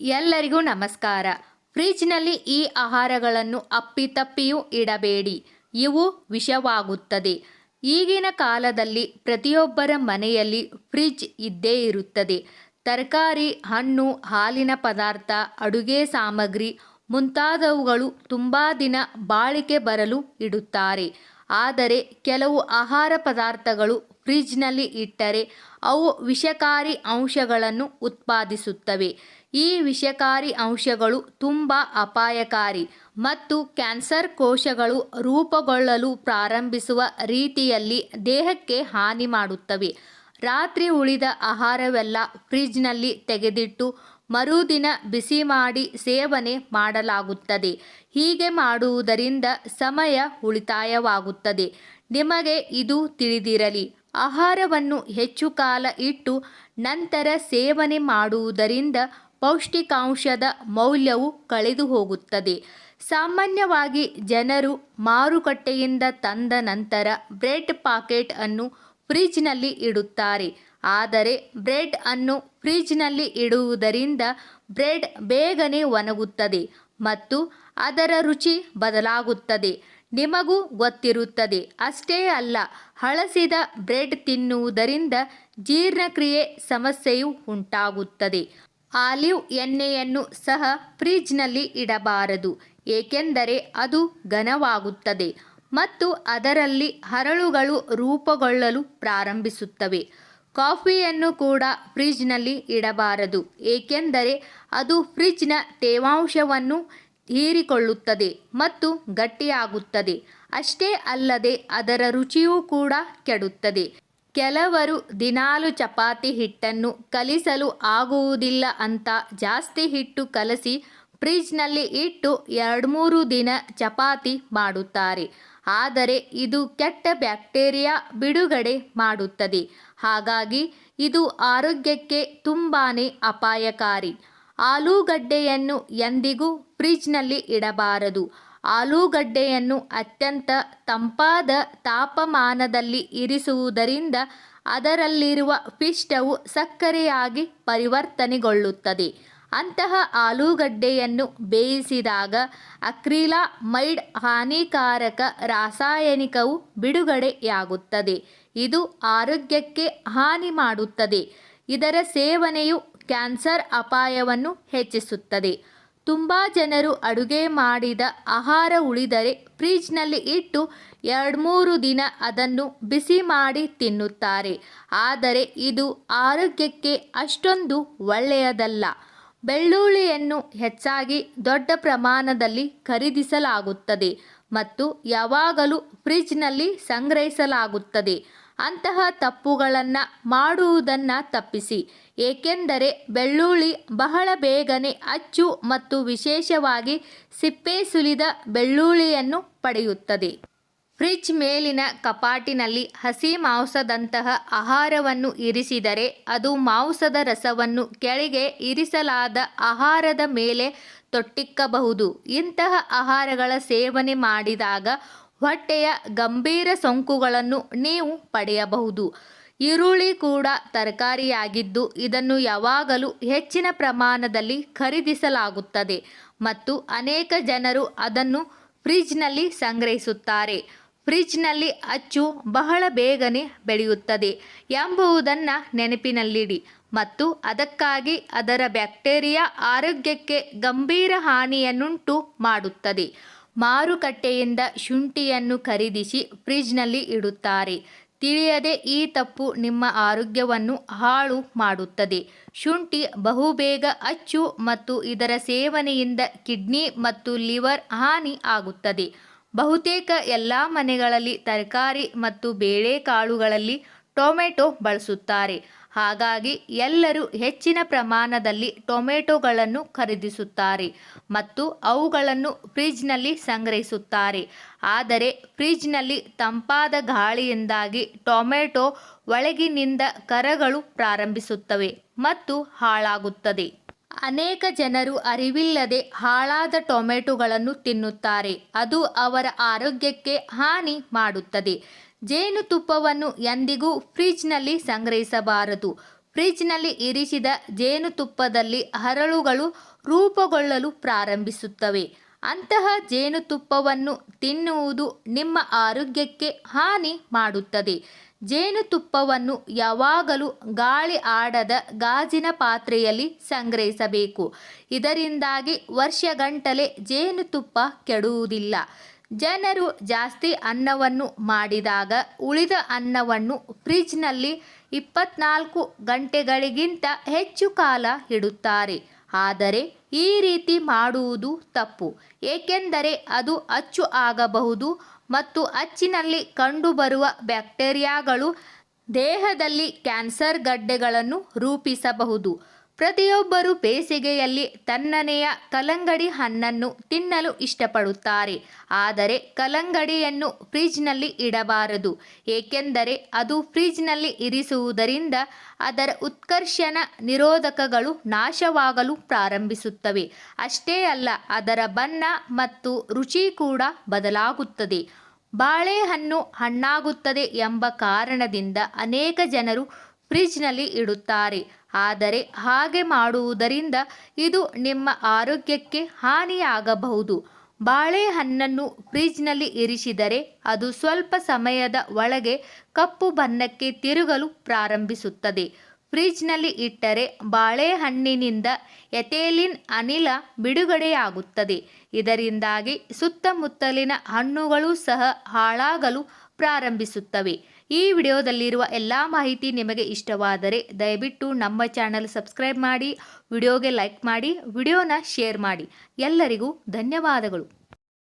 ಎಲ್ಲರಿಗೂ ನಮಸ್ಕಾರ. ಫ್ರಿಜ್ನಲ್ಲಿ ಈ ಆಹಾರಗಳನ್ನು ಅಪ್ಪಿತಪ್ಪಿಯೂ ಇಡಬೇಡಿ. ಇವು ವಿಷವಾಗುತ್ತದೆ. ಈಗಿನ ಕಾಲದಲ್ಲಿ ಪ್ರತಿಯೊಬ್ಬರ ಮನೆಯಲ್ಲಿ ಫ್ರಿಜ್ ಇದ್ದೇ ಇರುತ್ತದೆ. ತರಕಾರಿ, ಹಣ್ಣು, ಹಾಲಿನ ಪದಾರ್ಥ, ಅಡುಗೆ ಸಾಮಗ್ರಿ ಮುಂತಾದವುಗಳು ತುಂಬ ದಿನ ಬಾಳಿಕೆ ಬರಲು ಇಡುತ್ತಾರೆ. ಆದರೆ ಕೆಲವು ಆಹಾರ ಪದಾರ್ಥಗಳು ಫ್ರಿಜ್ನಲ್ಲಿ ಇಟ್ಟರೆ ಅವು ವಿಷಕಾರಿ ಅಂಶಗಳನ್ನು ಉತ್ಪಾದಿಸುತ್ತವೆ. ಈ ವಿಷಕಾರಿ ಅಂಶಗಳು ತುಂಬ ಅಪಾಯಕಾರಿ ಮತ್ತು ಕ್ಯಾನ್ಸರ್ ಕೋಶಗಳು ರೂಪುಗೊಳ್ಳಲು ಪ್ರಾರಂಭಿಸುವ ರೀತಿಯಲ್ಲಿ ದೇಹಕ್ಕೆ ಹಾನಿ ಮಾಡುತ್ತವೆ. ರಾತ್ರಿ ಉಳಿದ ಆಹಾರವೆಲ್ಲ ಫ್ರಿಜ್ನಲ್ಲಿ ತೆಗೆದಿಟ್ಟು ಮರುದಿನ ಬಿಸಿ ಮಾಡಿ ಸೇವನೆ ಮಾಡಲಾಗುತ್ತದೆ. ಹೀಗೆ ಮಾಡುವುದರಿಂದ ಸಮಯ ಉಳಿತಾಯವಾಗುತ್ತದೆ. ನಿಮಗೆ ಇದು ತಿಳಿದಿರಲಿ. ಆಹಾರವನ್ನು ಹೆಚ್ಚು ಕಾಲ ಇಟ್ಟು ನಂತರ ಸೇವನೆ ಮಾಡುವುದರಿಂದ ಪೌಷ್ಟಿಕಾಂಶದ ಮೌಲ್ಯವು ಕಳೆದು ಹೋಗುತ್ತದೆ ಸಾಮಾನ್ಯವಾಗಿ ಜನರು ಮಾರುಕಟ್ಟೆಯಿಂದ ತಂದ ನಂತರ ಬ್ರೆಡ್ ಪಾಕೆಟ್ ಅನ್ನು ಫ್ರಿಜ್ನಲ್ಲಿ ಇಡುತ್ತಾರೆ. ಆದರೆ ಬ್ರೆಡ್ ಅನ್ನು ಫ್ರಿಜ್ನಲ್ಲಿ ಇಡುವುದರಿಂದ ಬ್ರೆಡ್ ಬೇಗನೆ ಒಣಗುತ್ತದೆ ಮತ್ತು ಅದರ ರುಚಿ ಬದಲಾಗುತ್ತದೆ. ನಿಮಗೂ ಗೊತ್ತಿರುತ್ತದೆ. ಅಷ್ಟೇ ಅಲ್ಲ, ಹಳಸಿದ ಬ್ರೆಡ್ ತಿನ್ನುವುದರಿಂದ ಜೀರ್ಣಕ್ರಿಯೆ ಸಮಸ್ಯೆಯು ಉಂಟಾಗುತ್ತದೆ. ಆಲಿವ್ ಎಣ್ಣೆಯನ್ನು ಸಹ ಫ್ರಿಜ್ನಲ್ಲಿ ಇಡಬಾರದು, ಏಕೆಂದರೆ ಅದು ಘನವಾಗುತ್ತದೆ ಮತ್ತು ಅದರಲ್ಲಿ ಹರಳುಗಳು ರೂಪುಗೊಳ್ಳಲು ಪ್ರಾರಂಭಿಸುತ್ತವೆ. ಕಾಫಿಯನ್ನು ಕೂಡ ಫ್ರಿಜ್ನಲ್ಲಿ ಇಡಬಾರದು, ಏಕೆಂದರೆ ಅದು ಫ್ರಿಜ್ನ ತೇವಾಂಶವನ್ನು ಹೀರಿಕೊಳ್ಳುತ್ತದೆ ಮತ್ತು ಗಟ್ಟಿಯಾಗುತ್ತದೆ. ಅಷ್ಟೇ ಅಲ್ಲದೆ ಅದರ ರುಚಿಯೂ ಕೂಡ ಕೆಡುತ್ತದೆ. ಕೆಲವರು ದಿನಾಲು ಚಪಾತಿ ಹಿಟ್ಟನ್ನು ಕಲಿಸಲು ಆಗುವುದಿಲ್ಲ ಅಂತ ಜಾಸ್ತಿ ಹಿಟ್ಟು ಕಲಸಿ ಫ್ರಿಜ್ನಲ್ಲಿ ಇಟ್ಟು ಎರಡು ಮೂರು ದಿನ ಚಪಾತಿ ಮಾಡುತ್ತಾರೆ. ಆದರೆ ಇದು ಕೆಟ್ಟ ಬ್ಯಾಕ್ಟೀರಿಯಾ ಬಿಡುಗಡೆ ಮಾಡುತ್ತದೆ. ಹಾಗಾಗಿ ಇದು ಆರೋಗ್ಯಕ್ಕೆ ತುಂಬಾ ಅಪಾಯಕಾರಿ. ಆಲೂಗಡ್ಡೆಯನ್ನು ಎಂದಿಗೂ ಫ್ರಿಜ್ನಲ್ಲಿ ಇಡಬಾರದು. ಆಲೂಗಡ್ಡೆಯನ್ನು ಅತ್ಯಂತ ತಂಪಾದ ತಾಪಮಾನದಲ್ಲಿ ಇರಿಸುವುದರಿಂದ ಅದರಲ್ಲಿರುವ ಪಿಷ್ಟವು ಸಕ್ಕರೆಯಾಗಿ ಪರಿವರ್ತನೆಗೊಳ್ಳುತ್ತದೆ. ಅಂತಹ ಆಲೂಗಡ್ಡೆಯನ್ನು ಬೇಯಿಸಿದಾಗ ಅಕ್ರಿಲಾಮೈಡ್ ಹಾನಿಕಾರಕ ರಾಸಾಯನಿಕವು ಬಿಡುಗಡೆಯಾಗುತ್ತದೆ. ಇದು ಆರೋಗ್ಯಕ್ಕೆ ಹಾನಿ ಮಾಡುತ್ತದೆ. ಇದರ ಸೇವನೆಯು ಕ್ಯಾನ್ಸರ್ ಅಪಾಯವನ್ನು ಹೆಚ್ಚಿಸುತ್ತದೆ. ತುಂಬ ಜನರು ಅಡುಗೆ ಮಾಡಿದ ಆಹಾರ ಉಳಿದರೆ ಫ್ರಿಜ್ನಲ್ಲಿ ಇಟ್ಟು ಎರಡು ಮೂರು ದಿನ ಅದನ್ನು ಬಿಸಿ ಮಾಡಿ ತಿನ್ನುತ್ತಾರೆ. ಆದರೆ ಇದು ಆರೋಗ್ಯಕ್ಕೆ ಅಷ್ಟೊಂದು ಒಳ್ಳೆಯದಲ್ಲ. ಬೆಳ್ಳುಳ್ಳಿಯನ್ನು ಹೆಚ್ಚಾಗಿ ದೊಡ್ಡ ಪ್ರಮಾಣದಲ್ಲಿ ಖರೀದಿಸಲಾಗುತ್ತದೆ ಮತ್ತು ಯಾವಾಗಲೂ ಫ್ರಿಜ್ನಲ್ಲಿ ಸಂಗ್ರಹಿಸಲಾಗುತ್ತದೆ. ಅಂತಹ ತಪ್ಪುಗಳನ್ನು ಮಾಡುವುದನ್ನು ತಪ್ಪಿಸಿ. ಏಕೆಂದರೆ ಬೆಳ್ಳುಳ್ಳಿ ಬಹಳ ಬೇಗನೆ ಅಚ್ಚು ಮತ್ತು ವಿಶೇಷವಾಗಿ ಸಿಪ್ಪೆ ಸುಲಿದ ಬೆಳ್ಳುಳ್ಳಿಯನ್ನು ಪಡೆಯುತ್ತದೆ. ಫ್ರಿಜ್ ಮೇಲಿನ ಕಪಾಟಿನಲ್ಲಿ ಹಸಿ ಮಾಂಸದಂತಹ ಆಹಾರವನ್ನು ಇರಿಸಿದರೆ ಅದು ಮಾಂಸದ ರಸವನ್ನು ಕೆಳಗೆ ಇರಿಸಲಾದ ಆಹಾರದ ಮೇಲೆ ತೊಟ್ಟಿಕ್ಕಬಹುದು. ಇಂತಹ ಆಹಾರಗಳ ಸೇವನೆ ಮಾಡಿದಾಗ ಹೊಟ್ಟೆಯ ಗಂಭೀರ ಸೋಂಕುಗಳನ್ನು ನೀವು ಪಡೆಯಬಹುದು. ಈರುಳ್ಳಿ ಕೂಡ ತರಕಾರಿಯಾಗಿದ್ದು ಇದನ್ನು ಯಾವಾಗಲೂ ಹೆಚ್ಚಿನ ಪ್ರಮಾಣದಲ್ಲಿ ಖರೀದಿಸಲಾಗುತ್ತದೆ ಮತ್ತು ಅನೇಕ ಜನರು ಅದನ್ನು ಫ್ರಿಜ್ನಲ್ಲಿ ಸಂಗ್ರಹಿಸುತ್ತಾರೆ. ಫ್ರಿಜ್ನಲ್ಲಿ ಅಚ್ಚು ಬಹಳ ಬೇಗನೆ ಬೆಳೆಯುತ್ತದೆ ಎಂಬುವುದನ್ನು ನೆನಪಿನಲ್ಲಿಡಿ ಮತ್ತು ಅದಕ್ಕಾಗಿ ಅದರ ಬ್ಯಾಕ್ಟೀರಿಯಾ ಆರೋಗ್ಯಕ್ಕೆ ಗಂಭೀರ ಹಾನಿಯನ್ನುಂಟು ಮಾಡುತ್ತದೆ. ಮಾರುಕಟ್ಟೆಯಿಂದ ಶುಂಠಿಯನ್ನು ಖರೀದಿಸಿ ಫ್ರಿಜ್ನಲ್ಲಿ ಇಡುತ್ತಾರೆ. ತಿಳಿಯದೆ ಈ ತಪ್ಪು ನಿಮ್ಮ ಆರೋಗ್ಯವನ್ನು ಹಾಳು ಮಾಡುತ್ತದೆ. ಶುಂಠಿ ಬಹುಬೇಗ ಅಚ್ಚು ಮತ್ತು ಇದರ ಸೇವನೆಯಿಂದ ಕಿಡ್ನಿ ಮತ್ತು ಲಿವರ್ ಹಾನಿ ಆಗುತ್ತದೆ. ಬಹುತೇಕ ಎಲ್ಲ ಮನೆಗಳಲ್ಲಿ ತರಕಾರಿ ಮತ್ತು ಬೇಳೆಕಾಳುಗಳಲ್ಲಿ ಟೊಮೆಟೊ ಬಳಸುತ್ತಾರೆ. ಹಾಗಾಗಿ ಎಲ್ಲರೂ ಹೆಚ್ಚಿನ ಪ್ರಮಾಣದಲ್ಲಿ ಟೊಮೆಟೊಗಳನ್ನು ಖರೀದಿಸುತ್ತಾರೆ ಮತ್ತು ಅವುಗಳನ್ನು ಫ್ರಿಜ್ನಲ್ಲಿ ಸಂಗ್ರಹಿಸುತ್ತಾರೆ. ಆದರೆ ಫ್ರಿಜ್ನಲ್ಲಿ ತಂಪಾದ ಗಾಳಿಯಿಂದಾಗಿ ಟೊಮೆಟೊ ಒಳಗಿನಿಂದ ಕರಗಳು ಪ್ರಾರಂಭಿಸುತ್ತವೆ ಮತ್ತು ಹಾಳಾಗುತ್ತದೆ. ಅನೇಕ ಜನರು ಅರಿವಿಲ್ಲದೆ ಹಾಳಾದ ಟೊಮೆಟೊಗಳನ್ನು ತಿನ್ನುತ್ತಾರೆ. ಅದು ಅವರ ಆರೋಗ್ಯಕ್ಕೆ ಹಾನಿ ಮಾಡುತ್ತದೆ. ಜೇನುತುಪ್ಪವನ್ನು ಎಂದಿಗೂ ಫ್ರಿಜ್ನಲ್ಲಿ ಸಂಗ್ರಹಿಸಬಾರದು. ಫ್ರಿಜ್ನಲ್ಲಿ ಇರಿಸಿದ ಜೇನುತುಪ್ಪದಲ್ಲಿ ಹರಳುಗಳು ರೂಪುಗೊಳ್ಳಲು ಪ್ರಾರಂಭಿಸುತ್ತವೆ. ಅಂತಹ ಜೇನುತುಪ್ಪವನ್ನು ತಿನ್ನುವುದು ನಿಮ್ಮ ಆರೋಗ್ಯಕ್ಕೆ ಹಾನಿ ಮಾಡುತ್ತದೆ. ಜೇನುತುಪ್ಪವನ್ನು ಯಾವಾಗಲೂ ಗಾಳಿ ಆಡದ ಗಾಜಿನ ಪಾತ್ರೆಯಲ್ಲಿ ಸಂಗ್ರಹಿಸಬೇಕು. ಇದರಿಂದಾಗಿ ವರ್ಷಗಂಟಲೆ ಜೇನುತುಪ್ಪ ಕೆಡುವುದಿಲ್ಲ. ಜನರು ಜಾಸ್ತಿ ಅನ್ನವನ್ನು ಮಾಡಿದಾಗ ಉಳಿದ ಅನ್ನವನ್ನು ಫ್ರಿಜ್ನಲ್ಲಿ ಇಪ್ಪತ್ನಾಲ್ಕು ಗಂಟೆಗಳಿಗಿಂತ ಹೆಚ್ಚು ಕಾಲ ಇಡುತ್ತಾರೆ. ಆದರೆ ಈ ರೀತಿ ಮಾಡುವುದು ತಪ್ಪು. ಏಕೆಂದರೆ ಅದು ಅಚ್ಚು ಆಗಬಹುದು ಮತ್ತು ಅಚ್ಚಿನಲ್ಲಿ ಕಂಡುಬರುವ ಬ್ಯಾಕ್ಟೀರಿಯಾಗಳು ದೇಹದಲ್ಲಿ ಕ್ಯಾನ್ಸರ್ ಗಡ್ಡೆಗಳನ್ನು ರೂಪಿಸಬಹುದು. ಪ್ರತಿಯೊಬ್ಬರು ಬೇಸಿಗೆಯಲ್ಲಿ ತಣ್ಣನೆಯ ಕಲಂಗಡಿ ಹಣ್ಣನ್ನು ತಿನ್ನಲು ಇಷ್ಟಪಡುತ್ತಾರೆ. ಆದರೆ ಕಲಂಗಡಿಯನ್ನು ಫ್ರಿಜ್ನಲ್ಲಿ ಇಡಬಾರದು. ಏಕೆಂದರೆ ಅದು ಫ್ರಿಜ್ನಲ್ಲಿ ಇರಿಸುವುದರಿಂದ ಅದರ ಉತ್ಕರ್ಷಣ ನಿರೋಧಕಗಳು ನಾಶವಾಗಲು ಪ್ರಾರಂಭಿಸುತ್ತವೆ. ಅಷ್ಟೇ ಅಲ್ಲ, ಅದರ ಬಣ್ಣ ಮತ್ತು ರುಚಿ ಕೂಡ ಬದಲಾಗುತ್ತದೆ. ಬಾಳೆಹಣ್ಣು ಹಣ್ಣಾಗುತ್ತದೆ ಎಂಬ ಕಾರಣದಿಂದ ಅನೇಕ ಜನರು ಫ್ರಿಜ್ನಲ್ಲಿ ಇಡುತ್ತಾರೆ. ಆದರೆ ಹಾಗೆ ಮಾಡುವುದರಿಂದ ಇದು ನಿಮ್ಮ ಆರೋಗ್ಯಕ್ಕೆ ಹಾನಿಯಾಗಬಹುದು. ಬಾಳೆಹಣ್ಣನ್ನು ಫ್ರಿಜ್ನಲ್ಲಿ ಇರಿಸಿದರೆ ಅದು ಸ್ವಲ್ಪ ಸಮಯದ ಒಳಗೆ ಕಪ್ಪು ಬಣ್ಣಕ್ಕೆ ತಿರುಗಲು ಪ್ರಾರಂಭಿಸುತ್ತದೆ. ಫ್ರಿಜ್ನಲ್ಲಿ ಇಟ್ಟರೆ ಬಾಳೆಹಣ್ಣಿನಿಂದ ಎಥೇಲಿನ್ ಅನಿಲ ಬಿಡುಗಡೆಯಾಗುತ್ತದೆ. ಇದರಿಂದಾಗಿ ಸುತ್ತಮುತ್ತಲಿನ ಹಣ್ಣುಗಳು ಸಹ ಹಾಳಾಗಲು ಪ್ರಾರಂಭಿಸುತ್ತವೆ. ಈ ವಿಡಿಯೋದಲ್ಲಿರುವ ಎಲ್ಲ ಮಾಹಿತಿ ನಿಮಗೆ ಇಷ್ಟವಾದರೆ ದಯವಿಟ್ಟು ನಮ್ಮ ಚಾನಲ್ ಸಬ್ಸ್ಕ್ರೈಬ್ ಮಾಡಿ, ವಿಡಿಯೋಗೆ ಲೈಕ್ ಮಾಡಿ, ವಿಡಿಯೋನ ಶೇರ್ ಮಾಡಿ. ಎಲ್ಲರಿಗೂ ಧನ್ಯವಾದಗಳು.